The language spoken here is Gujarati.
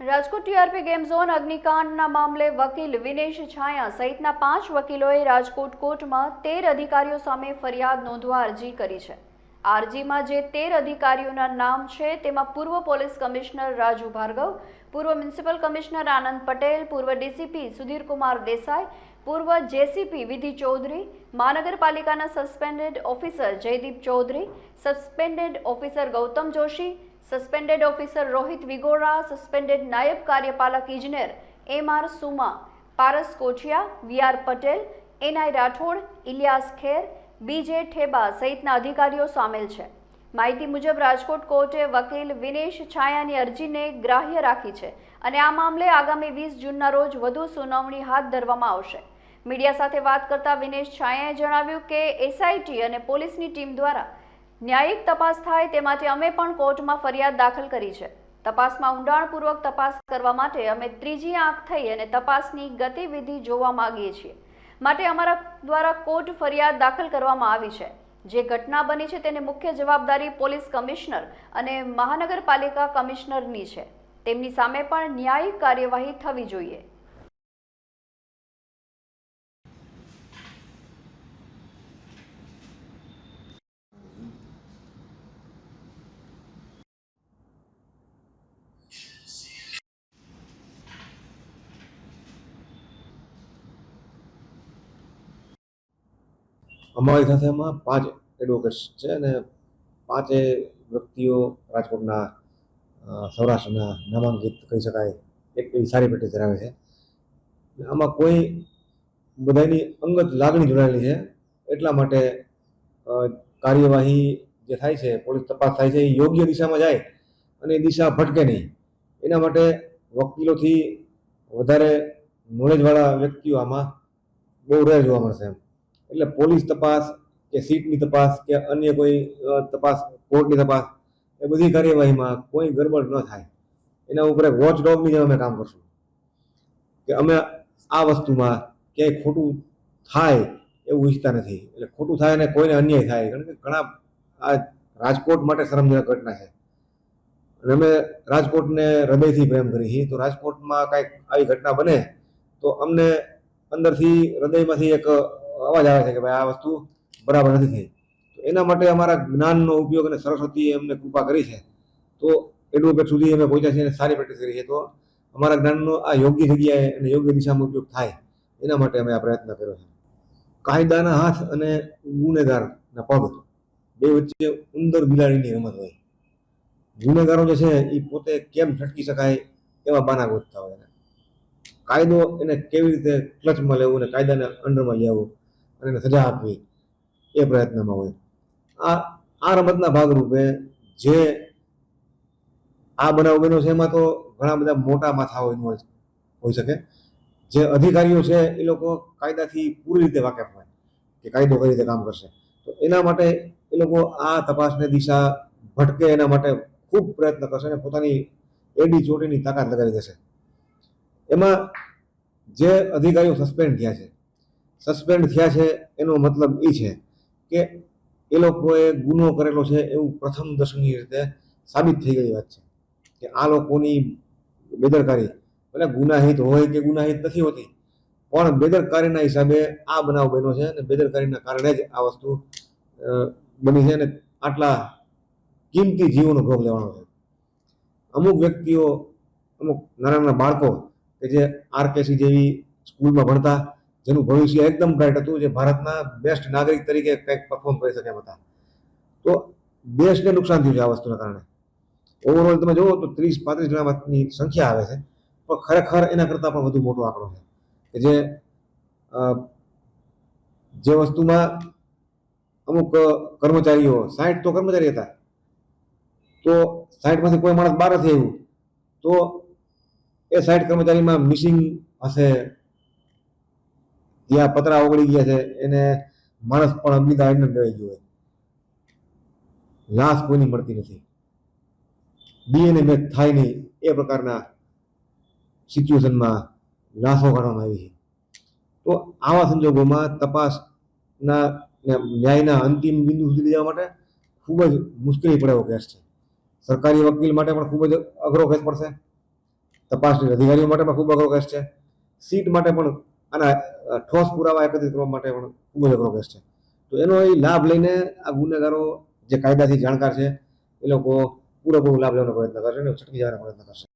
રાજકોટ ટીઆરપી ગેમ ઝોન અગ્નિકાંડના મામલે વકીલ વિનેશ છાયા સહિતના પાંચ વકીલોએ રાજકોટ કોર્ટમાં તેર અધિકારીઓ સામે ફરિયાદ નોંધવા અરજી કરી છે. આરજીમાં જે તેર અધિકારીઓના નામ છે, તેમાં પૂર્વ પોલીસ કમિશનર રાજુ ભાર્ગવ, પૂર્વ મ્યુનિસિપલ કમિશનર આનંદ પટેલ, પૂર્વ ડીસીપી સુધીરકુમાર દેસાઈ, પૂર્વ જેસીપી વિધિ ચૌધરી, મહાનગરપાલિકાના suspended officer Jaydeep Chaudhary, suspended officer Gautam Joshi suspended officer Rohit Vigora suspended નાયબ કાર્યપાલક ઇજનેર M R Suma Paras Kothiya V R Patel NI Rathod Iliyas Kher BJ Theba સહિતના અધિકારીઓ સામેલ છે. માહિતી મુજબ રાજકોટ કોર્ટે વકીલ વિનેશ છાયાની અરજીને ગ્રાહ્ય રાખી છે અને આ મામલે આગામી વીસ જૂનના રોજ વધુ સુનાવણી હાથ ધરવામાં આવશે. મીડિયા સાથે વાત કરતા વિનેશ છાયાએ જણાવ્યું કે એસઆઈટી અને પોલીસની ટીમ દ્વારા ન્યાયિક તપાસ થાય તે માટે અમે પણ કોર્ટમાં ફરિયાદ દાખલ કરી છે. તપાસમાં ઊંડાણપૂર્વક તપાસ કરવા માટે અમે ત્રીજી આંખ થઈ અને તપાસની ગતિવિધિ જોવા માંગીએ છીએ. માટે અમારા દ્વારા કોર્ટ ફરિયાદ દાખલ કરવામાં આવી છે. જે ઘટના બની છે તેની મુખ્ય જવાબદારી પોલીસ કમિશનર અને મહાનગરપાલિકા કમિશનરની છે. તેમની સામે પણ ન્યાયિક કાર્યવાહી થવી જોઈએ. અમારી સાથે એમાં પાંચ એડવોકેટ્સ છે અને પાંચે વ્યક્તિઓ રાજકોટના સૌરાષ્ટ્રના નામાંકિત કહી શકાય, એક એવી સારી પેટી ધરાવે છે. આમાં કોઈ બધાની અંગત લાગણી જોડાયેલી છે. એટલા માટે કાર્યવાહી જે થાય છે, પોલીસ તપાસ થાય છે, એ યોગ્ય દિશામાં જાય અને એ દિશા ભટકે નહીં. એના માટે વકીલોથી વધારે નોલેજવાળા વ્યક્તિઓ આમાં બહુ રહે જોવા મળશે એમ. એટલે પોલીસ તપાસ કે સીટની તપાસ કે અન્ય કોઈ તપાસ, કોર્ટની તપાસ, એ બધી કાર્યવાહીમાં કોઈ ગરબડ ન થાય. એના ઉપર વોચ ડોગની જેમ અમે કામ કરશું. કે અમે આ વસ્તુમાં ક્યાંય ખોટું થાય એવું ઈચ્છતા નથી. એટલે ખોટું થાય અને કોઈને અન્યાય થાય. કારણ કે ઘણા આ રાજકોટ માટે શરમજનક ઘટના છે. અને અમે રાજકોટને હૃદયથી પ્રેમ કરી છીએ. તો રાજકોટમાં કાંઈક આવી ઘટના બને, તો અમને અંદરથી હૃદયમાંથી એક અવાજ આવે છે કે ભાઈ આ વસ્તુ બરાબર નથી થઈ. તો એના માટે અમારા જ્ઞાનનો ઉપયોગ અને સરસ્વતીએ અમને કૃપા કરી છે. તો એડવોકેટ સુધી અમે પહોંચ્યા છીએ અને સારી પ્રેક્ટિસ કરી છે. તો અમારા જ્ઞાનનો આ યોગ્ય જગ્યાએ અને યોગ્ય દિશામાં ઉપયોગ થાય, એના માટે અમે આ પ્રયત્ન કર્યો છે. કાયદાના હાથ અને ગુનેગારના પગ બે વચ્ચે ઉંદર બિલાડીની રમત હોય. ગુનેગારો જે છે એ પોતે કેમ છટકી શકાય એવા બાના ગોતતા હોય કાયદો એને કેવી રીતે ક્લચમાં લેવું અને કાયદાને અંડરમાં લેવું એને સજા આપવી એ પ્રયત્નમાં હોય. આ આ રમતના ભાગરૂપે જે આ બનાવ બન્યો છે એમાં તો ઘણા બધા મોટા માથાઓ ઇન્વોલ્વ હોઈ શકે. જે અધિકારીઓ છે એ લોકો કાયદાથી પૂરી રીતે વાકેફ હોય કે કાયદો કઈ રીતે કામ કરશે. તો એના માટે એ લોકો આ તપાસને દિશા ભટકે એના માટે ખૂબ પ્રયત્ન કરશે અને પોતાની એડી ચોટીની તાકાત લગાવી દેશે. એમાં જે અધિકારીઓ સસ્પેન્ડ થયા છે સસ્પેન્ડ થયા છે એનો મતલબ એ છે કે એ લોકોએ ગુનો કરેલો છે એવું પ્રથમ દર્શનીય રીતે સાબિત થઈ ગઈ વાત છે. કે આ લોકોની બેદરકારી, ભલે ગુનાહિત હોય કે ગુનાહિત નથી હોતી, પણ બેદરકારીના હિસાબે આ બનાવ બન્યો છે અને બેદરકારીના કારણે જ આ વસ્તુ બની છે અને આટલા કિંમતી જીવોનો ભોગ લેવાનો છે. અમુક વ્યક્તિઓ, અમુક નાના નાના બાળકો કે જે આરકેસી જેવી સ્કૂલમાં ભણતા જેનું ભવિષ્ય એકદમ બ્રાઇટ હતું, જે ભારતના બેસ્ટ નાગરિક તરીકે કંઈક પરફોર્મ કરી શકે એમ હતા. તો દેશને નુકસાન થયું છે આ વસ્તુના કારણે. ઓવરઓલ તમે જુઓ તો ત્રીસ પાંત્રીસ જણાની સંખ્યા આવે છે, પણ ખરેખર એના કરતાં પણ વધુ મોટો આંકડો છે. કે જે જે વસ્તુમાં અમુક કર્મચારીઓ સાઠ તો કર્મચારી હતા, તો સાઠમાંથી કોઈ માણસ બહાર નથી આવ્યું, તો એ સાઠ કર્મચારીમાં મિસિંગ હશે ત્યાં પતરા ઓગળી ગયા છે, એને માણસ પણ અગ્નિદા એમને ગળી ગયો હોય. લાશ કોઈની મળતી નથી. ડીએનએ મેચ થાય નહીં, એ પ્રકારના સિચ્યુએશનમાં લાશો કાઢવામાં આવી છે. તો આવા સંજોગોમાં તપાસના ન્યાયના અંતિમ બિંદુ સુધી જવા માટે ખૂબ જ મુશ્કેલી પડે એવો કેસ છે. સરકારી વકીલ માટે પણ ખૂબ જ અઘરો કેસ પડશે. તપાસની અધિકારીઓ માટે પણ ખૂબ અઘરો કેસ છે. સીટ માટે પણ આના અ, ઠોસ પુરાવા એકત્રિત કરવા માટે પણ ખૂબ જ અઘરો કેસ છે. તો એનો એ લાભ લઈને આ ગુનેગારો જે કાયદાથી જાણકાર છે એ લોકો પૂરેપૂરો લાભ લેવાનો પ્રયત્ન કરશે અને છટકી જવાનો પ્રયત્ન કરશે.